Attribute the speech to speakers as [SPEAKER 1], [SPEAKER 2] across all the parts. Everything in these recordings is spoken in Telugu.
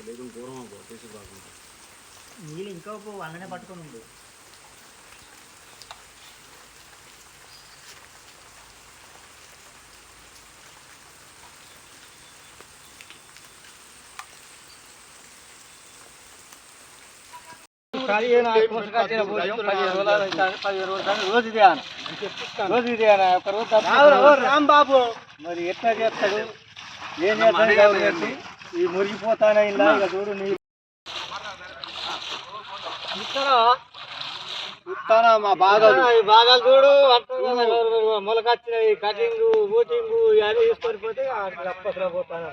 [SPEAKER 1] లేదు ఘోరం అబ్బో చేసి బాగుంటుంది
[SPEAKER 2] నీళ్ళు ఇంకా పో అన్ననే పట్టుకొని ఉండు
[SPEAKER 3] రోజు ఇది అన్న. రోజు ఇది అన్న. ఒక రోజు తప్ప-
[SPEAKER 2] రాంబాబు
[SPEAKER 3] మరి ఎట్లా చేస్తాడు ఏం చేస్తాడు ఎవరు చేసి? ఈ మురిగిపోతానే ఇలా ఇక చూడు నీ ఇస్తానా మా బాగా ఈ భాగాలు చూడు మొలకొచ్చినాయి కటింగ్ బూటింగ్ ఇవన్నీ తీసుకొని పోతే అప్పట్లో పోతాను?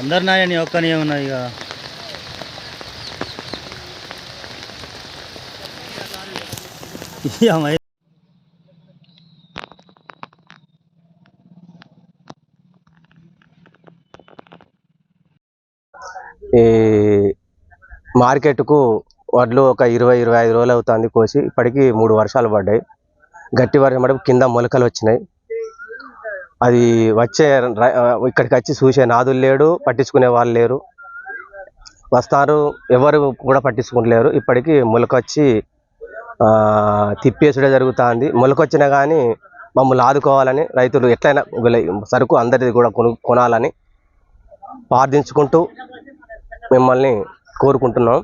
[SPEAKER 2] అందరు నాయని ఒక్కనే ఉన్నది ఇక.
[SPEAKER 4] ఈ మార్కెట్కు వడ్లు ఒక ఇరవై ఇరవై ఐదు రోజులు అవుతుంది కోసి ఇప్పటికి మూడు వర్షాలు పడ్డాయి. గట్టి వర్షం పడి కింద మొలకలు వచ్చినాయి. అది వచ్చే ఇక్కడికి వచ్చి చూసే నాదులు లేడు పట్టించుకునే వాళ్ళు లేరు. వస్తారు ఎవరు కూడా పట్టించుకుంటలేరు ఇప్పటికి మొలకొచ్చి తిప్పేసుడే జరుగుతుంది. మొలకొచ్చినా కానీ మమ్మల్ని ఆదుకోవాలని రైతులు ఎట్లయినా సరుకు అందరిది కూడా కొను కొనాలని ప్రార్థించుకుంటూ మిమ్మల్ని కోరుకుంటున్నాం.